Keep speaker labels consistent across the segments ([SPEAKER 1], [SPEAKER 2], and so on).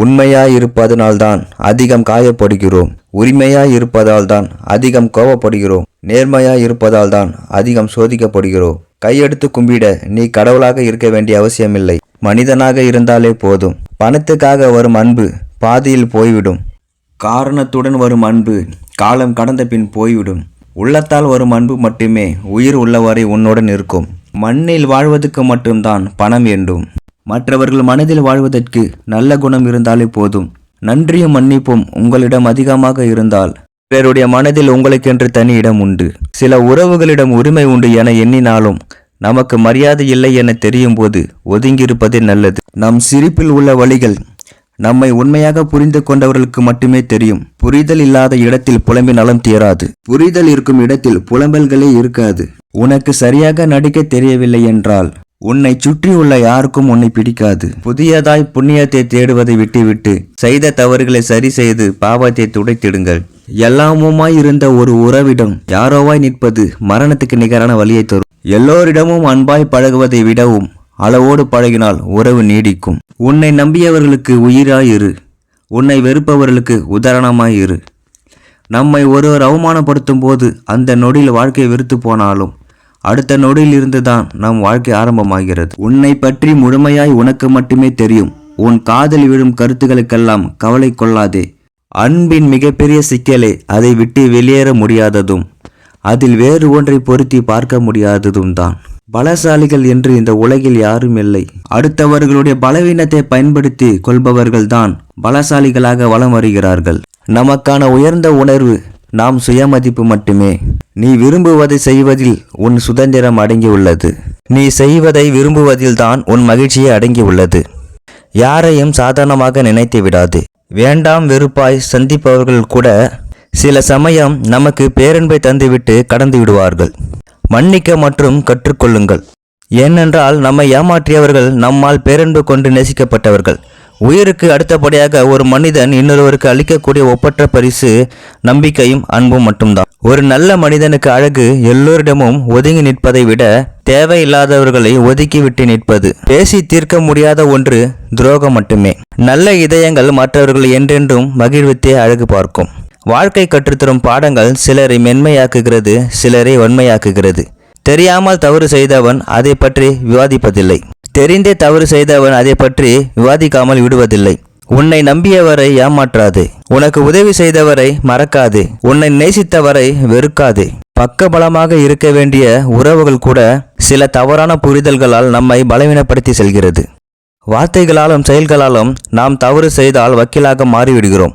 [SPEAKER 1] உண்மையாயிருப்பதனால்தான் அதிகம் காயப்படுகிறோம். உரிமையாயிருப்பதால்தான் அதிகம் கோபப்படுகிறோம். நேர்மையாயிருப்பதால்தான் அதிகம் சோதிக்கப்படுகிறோம். கையெடுத்து கும்பிட நீ கடவுளாக இருக்க வேண்டிய அவசியமில்லை. மனிதனாக இருந்தாலே போதும். பணத்துக்காக வரும் அன்பு பாதியில் போய்விடும். காரணத்துடன் வரும் அன்பு காலம் கடந்த பின் போய்விடும். உள்ளத்தால் வரும் அன்பு மட்டுமே உயிர் உள்ளவரை உன்னுடன் இருக்கும் மண்ணில் வாழ்வதற்கு மட்டும்தான் பணம் வேண்டும். மற்றவர்கள் மனதில் வாழ்வதற்கு நல்ல குணம் இருந்தாலே போதும். நன்றியும் மன்னிப்பும் உங்களிடம் அதிகமாக இருந்தால் பிறருடைய மனதில் உங்களுக்கென்று தனி இடம் உண்டு. சில உறவுகளிடம் உரிமை உண்டு என எண்ணினாலும் நமக்கு மரியாதை இல்லை என தெரியும் போது ஒதுங்கியிருப்பதே நல்லது. நம் சிரிப்பில் உள்ள வழிகள் நம்மை உண்மையாக புரிந்து கொண்டவர்களுக்கு மட்டுமே தெரியும். புரிதல் இல்லாத இடத்தில் புலம்பினாலும் தேராது தீராது. புரிதல் இருக்கும் இடத்தில் புலம்பல்களே இருக்காது. உனக்கு சரியாக நடிக்க தெரியவில்லை என்றால் உன்னை சுற்றியுள்ள யாருக்கும் உன்னை பிடிக்காது. புதியதாய் புண்ணியத்தை தேடுவதை விட்டுவிட்டு செய்த தவறுகளை சரி செய்து பாவத்தை துடைத்திடுங்கள். எல்லாமுமாய் இருந்த ஒரு உறவிடம் யாரோவாய் நிற்பது மரணத்துக்கு நிகரான வழியை தரும். எல்லோரிடமும் அன்பாய் பழகுவதை விடவும் அளவோடு பழகினால் உறவு நீடிக்கும். உன்னை நம்பியவர்களுக்கு உயிராயிரு. உன்னை வெறுப்பவர்களுக்கு உதாரணமாயிரு. நம்மை ஒருவர் அவமானப்படுத்தும் போது அந்த நொடியில் வாழ்க்கை வெறுத்து போனாலும் அடுத்த நொடியில் இருந்துதான் நம் வாழ்க்கை ஆரம்பமாகிறது. உன்னை பற்றி முழுமையாய் உனக்கு மட்டுமே தெரியும். உன் காதல் விழும் கருத்துக்களுக்கெல்லாம் கவலை கொள்ளாதே. அன்பின் மிகப்பெரிய சிக்கலே அதை விட்டு வெளியேற முடியாததும் அதில் வேறு ஒன்றை பொருத்தி பார்க்க முடியாததும் தான். பலசாலிகள் என்று இந்த உலகில் யாரும் இல்லை. அடுத்தவர்களுடைய பலவீனத்தை பயன்படுத்தி கொள்பவர்கள்தான் பலசாலிகளாக வலம் வருகிறார்கள். நமக்கான உயர்ந்த உணர்வு நாம் சுயமதிப்பு மட்டுமே. நீ விரும்புவதை செய்வதில் உன் சுதந்திரம் அடங்கியுள்ளது. நீ செய்வதை விரும்புவதில்தான் உன் மகிழ்ச்சியை அடங்கியுள்ளது. யாரையும் சாதாரணமாக நினைத்து விடாது. வேண்டாம் வெறுப்பாய் சந்திப்பவர்கள் கூட சில சமயம் நமக்கு பேரன்பை தந்துவிட்டு கடந்து விடுவார்கள். மன்னிக்க மற்றும் கற்றுக்கொள்ளுங்கள். ஏனென்றால் நம்மை ஏமாற்றியவர்கள் நம்மால் பேரன்பு கொண்டு நேசிக்கப்பட்டவர்கள். உயிருக்கு அடுத்தபடியாக ஒரு மனிதன் இன்னொருவருக்கு அளிக்கக்கூடிய ஒப்பற்ற பரிசு நம்பிக்கையும் அன்பும் மட்டும்தான். ஒரு நல்ல மனிதனுக்கு அழகு எல்லோரிடமும் ஒதுங்கி நிற்பதை விட தேவையில்லாதவர்களை ஒதுக்கிவிட்டு நிற்பது. பேசி தீர்க்க முடியாத ஒன்று துரோகம் மட்டுமே. நல்ல இதயங்கள் மற்றவர்களை என்றென்றும் மகிழ்வித்தே அழகு பார்க்கும். வாழ்க்கை கற்றுத்தரும் பாடங்கள் சிலரை மென்மையாக்குகிறது சிலரை வன்மையாக்குகிறது. தெரியாமல் தவறு செய்தவன் அதை பற்றி விவாதிப்பதில்லை. தெரிந்தே தவறு செய்தவன் அதை பற்றி விவாதிக்காமல் விடுவதில்லை. உன்னை நம்பியவரை ஏமாற்றாது. உனக்கு உதவி செய்தவரை மறக்காது. உன்னை நேசித்தவரை வெறுக்காது. பக்கபலமாக இருக்க வேண்டிய உறவுகள் கூட சில தவறான புரிதல்களால் நம்மை பலவீனப்படுத்தி செல்கிறது. வார்த்தைகளாலும் செயல்களாலும் நாம் தவறு செய்தால் வக்கீலாக மாறிவிடுகிறோம்.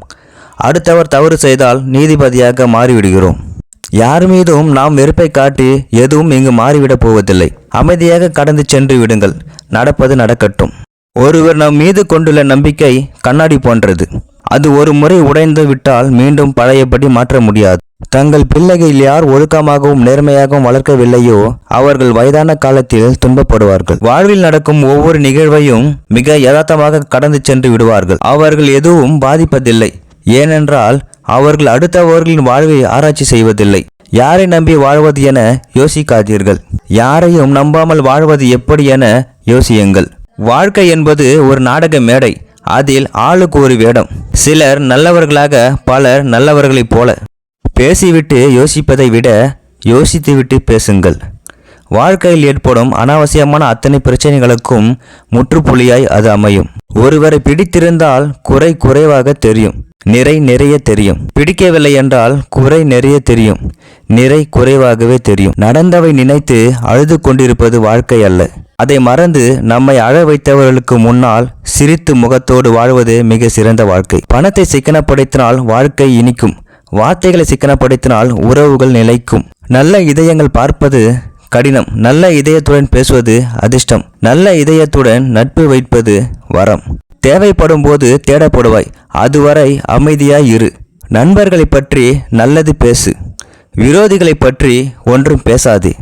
[SPEAKER 1] அடுத்தவர் தவறு செய்தால் நீதிபதியாக மாறிவிடுகிறோம். யார் மீதும் நாம் வெறுப்பை காட்டி எதுவும் இங்கு மாறிவிடப் போவதில்லை. அமைதியாக கடந்து சென்று விடுங்கள். நடப்பது நடக்கட்டும். ஒருவர் நம் மீது கொண்டுள்ள நம்பிக்கை கண்ணாடி போன்றது. அது ஒரு முறை உடைந்து விட்டால் மீண்டும் பழையபடி மாற்ற முடியாது. தங்கள் பிள்ளைகள் யார் ஒழுக்கமாகவும் நேர்மையாகவும் வளர்க்கவில்லையோ அவர்கள் வயதான காலத்தில் துன்பப்படுவார்கள். வாழ்வில் நடக்கும் ஒவ்வொரு நிகழ்வையும் மிக யதார்த்தமாக கடந்து சென்று விடுவார்கள். அவர்கள் எதுவும் பாதிப்பதில்லை. ஏனென்றால் அவர்கள் அடுத்தவர்களின் வாழ்வை ஆராய்ச்சி செய்வதில்லை. யாரை நம்பி வாழ்வது என யோசிக்காதீர்கள். யாரையும் நம்பாமல் வாழ்வது எப்படி என யோசியுங்கள். வாழ்க்கை என்பது ஒரு நாடக மேடை. அதில் ஆளுக்கு ஒரு வேடம். சிலர் நல்லவர்களாக பலர் நல்லவர்களைப் போல பேசிவிட்டு யோசிப்பதை விட யோசித்துவிட்டு பேசுங்கள். வாழ்க்கையில் ஏற்படும் அனாவசியமான அத்தனை பிரச்சனைகளுக்கும் முற்றுப்புள்ளியாய் அது அமையும். ஒருவரை பிடித்திருந்தால் குறை குறைவாக தெரியும். நிறை நிறைய தெரியும். பிடிக்கவில்லை என்றால் குறை நிறைய தெரியும். நிறை குறைவாகவே தெரியும். நடந்தவை நினைத்து அழுது கொண்டிருப்பது வாழ்க்கை அல்ல. அதை மறந்து நம்மை அழ வைத்தவர்களுக்கு முன்னால் சிரித்து முகத்தோடு வாழ்வது மிக சிறந்த வாழ்க்கை. பணத்தை சிக்கனப்படுத்தினால் வாழ்க்கை இனிக்கும். வார்த்தைகளை சிக்கனப்படுத்தினால் உறவுகள் நிலைக்கும். நல்ல இதயங்கள் பார்ப்பது கடினம். நல்ல இதயத்துடன் பேசுவது அதிர்ஷ்டம். நல்ல இதயத்துடன் நட்பு வைப்பது வரம். தேவைப்படும் போது தேடப்படுவாய். அதுவரை அமைதியாய் இரு. நண்பர்களை பற்றி நல்லது பேசு. விரோதிகளை பற்றி ஒன்றும் பேசாதே.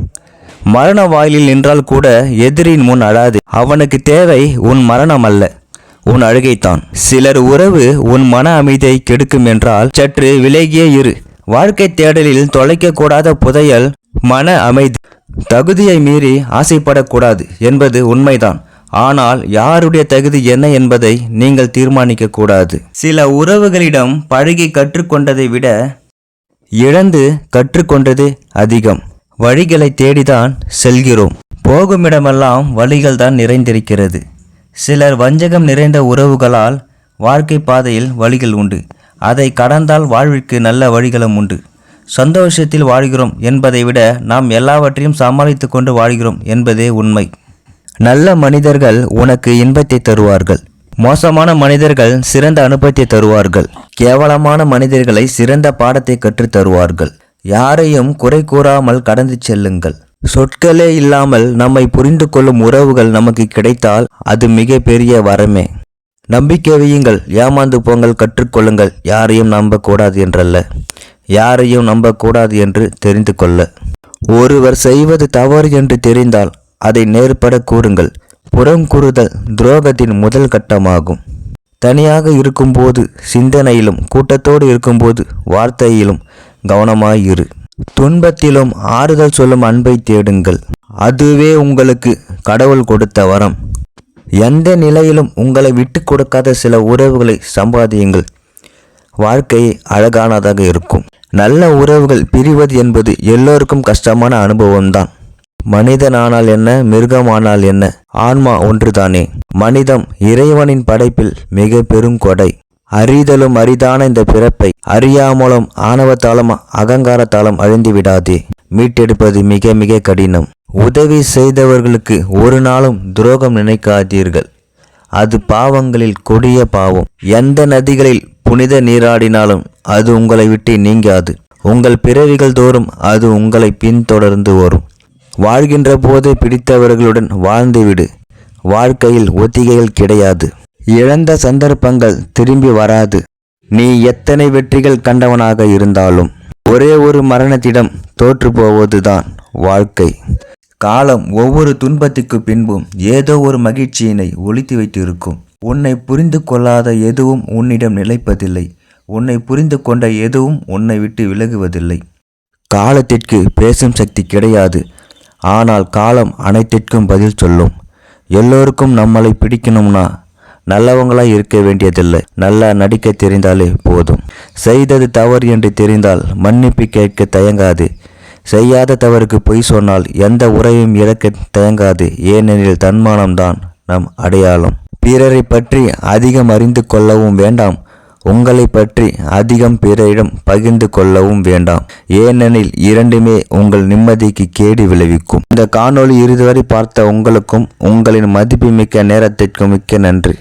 [SPEAKER 1] மரண வாயிலில் நின்றால் கூட எதிரின் முன் அழாது. அவனுக்கு தேவை உன் மரணம் அல்ல. உன் அழுகைத்தான் சிலர் உறவு உன் மன அமைதியை கெடுக்கும் என்றால் சற்று விலகியே இரு. வாழ்க்கை தேடலில் தொலைக்கக்கூடாத புதையல் மன அமைதி. தகுதியை மீறி ஆசைப்படக்கூடாது என்பது உண்மைதான். ஆனால் யாருடைய தகுதி என்ன என்பதை நீங்கள் தீர்மானிக்க கூடாது சில உறவுகளிடம் பழகி கற்றுக்கொண்டதை விட இழந்து கற்றுக்கொண்டது அதிகம். வழிகளை தேடிதான் செல்கிறோம். போகுமிடமெல்லாம் வழிகள் தான் நிறைந்திருக்கிறது. சிலர் வஞ்சகம் நிறைந்த உறவுகளால் வாழ்க்கை பாதையில் வழிகள் உண்டு. அதை கடந்தால் வாழ்விற்கு நல்ல வழிகளும் உண்டு. சந்தோஷத்தில் வாழ்கிறோம் என்பதை விட நாம் எல்லாவற்றையும் சமாளித்து கொண்டு வாழ்கிறோம் என்பதே உண்மை. நல்ல மனிதர்கள் உனக்கு இன்பத்தை தருவார்கள். மோசமான மனிதர்கள் சிறந்த அனுபவத்தை தருவார்கள். கேவலமான மனிதர்களை சிறந்த பாடத்தை கற்றுத் தருவார்கள். யாரையும் குறை கூறாமல் கடந்து செல்லுங்கள். சொற்களே இல்லாமல் நம்மை புரிந்து கொள்ளும் உறவுகள் நமக்கு கிடைத்தால் அது மிக பெரிய வரமே. நம்பிக்கை வையுங்கள். ஏமாந்து போங்கள். கற்றுக்கொள்ளுங்கள் யாரையும் நம்பக்கூடாது என்றல்ல. யாரையும் நம்பக்கூடாது என்று தெரிந்து கொள்ள. ஒருவர் செய்வது தவறு என்று தெரிந்தால் அதை நேர்பட கூறுங்கள். புறம் கூறுதல் துரோகத்தின் முதல் கட்டமாகும். தனியாக இருக்கும்போது சிந்தனையிலும் கூட்டத்தோடு இருக்கும்போது வார்த்தையிலும் கவனமாயிரு துன்பத்திலும் ஆறுதல் சொல்லும் அன்பை தேடுங்கள். அதுவே உங்களுக்கு கடவுள் கொடுத்த வரம். எந்த நிலையிலும் உங்களை விட்டு கொடுக்காத சில உறவுகளை சம்பாதியுங்கள். வாழ்க்கையை அழகானதாக இருக்கும். நல்ல உறவுகள் பிரிவது என்பது எல்லோருக்கும் கஷ்டமான அனுபவம்தான். மனிதனானால் என்ன மிருகமானால் என்ன? ஆன்மா ஒன்றுதானே. மனிதம் இறைவனின் படைப்பில் மிக பெரும் கொடை. அறிதலும் அரிதான இந்த பிறப்பை அறியாமலும் ஆணவத்தாலும் அகங்காரத்தாலும் அழிந்து விடாதே. மீட்டெடுப்பது மிக மிக கடினம். உதவி செய்தவர்களுக்கு ஒரு நாளும் துரோகம் நினைக்காதீர்கள். அது பாவங்களில் கொடிய பாவம். எந்த நதிகளில் புனித நீராடினாலும் அது உங்களை விட்டு நீங்காது. உங்கள் பிறவிகள் தோறும் அது உங்களை பின்தொடர்ந்து வரும். வாழ்கின்ற போது பிடித்தவர்களுடன் வாழ்ந்துவிடு. வாழ்க்கையில் ஒத்திகைகள் கிடையாது. இழந்த சந்தர்ப்பங்கள் திரும்பி வராது. நீ எத்தனை வெற்றிகள் கண்டவனாக இருந்தாலும் ஒரே ஒரு மரணத்திடம் தோற்று போவதுதான் வாழ்க்கை. காலம் ஒவ்வொரு துன்பத்துக்கு பின்பும் ஏதோ ஒரு மகிழ்ச்சியினை ஒழித்து வைத்திருக்கும். உன்னை புரிந்து கொள்ளாத எதுவும் உன்னிடம் நிலைப்பதில்லை. உன்னை புரிந்து கொண்ட எதுவும் உன்னை விட்டு விலகுவதில்லை. காலத்திற்கு பேசும் சக்தி கிடையாது. ஆனால் காலம் அனைத்திற்கும் பதில் சொல்லும். எல்லோருக்கும் நம்மளை பிடிக்கணும்னா நல்லவங்களாக இருக்க வேண்டியதில்லை. நல்லா நடிக்க தெரிந்தாலே போதும். செய்தது தவறு என்று தெரிந்தால் மன்னிப்பு கேட்க தயங்காது. செய்யாத தவறுக்கு பொய் சொன்னால் எந்த உறவையும் இழக்க தயங்காது. ஏனெனில் தன்மானம்தான் நம் அடையாளம். பிறரை பற்றி அதிகம் அறிந்து கொள்ளவும் வேண்டாம். உங்களை பற்றி அதிகம் பிறரிடம் பகிர்ந்து கொள்ளவும் வேண்டாம். ஏனெனில் இரண்டுமே உங்கள் நிம்மதிக்கு கேடு விளைவிக்கும். இந்த காணொளி இறுதிவரை பார்த்த உங்களுக்கும் உங்களின் மதிப்புமிக்க நேரத்திற்கும் மிக்க நன்றி.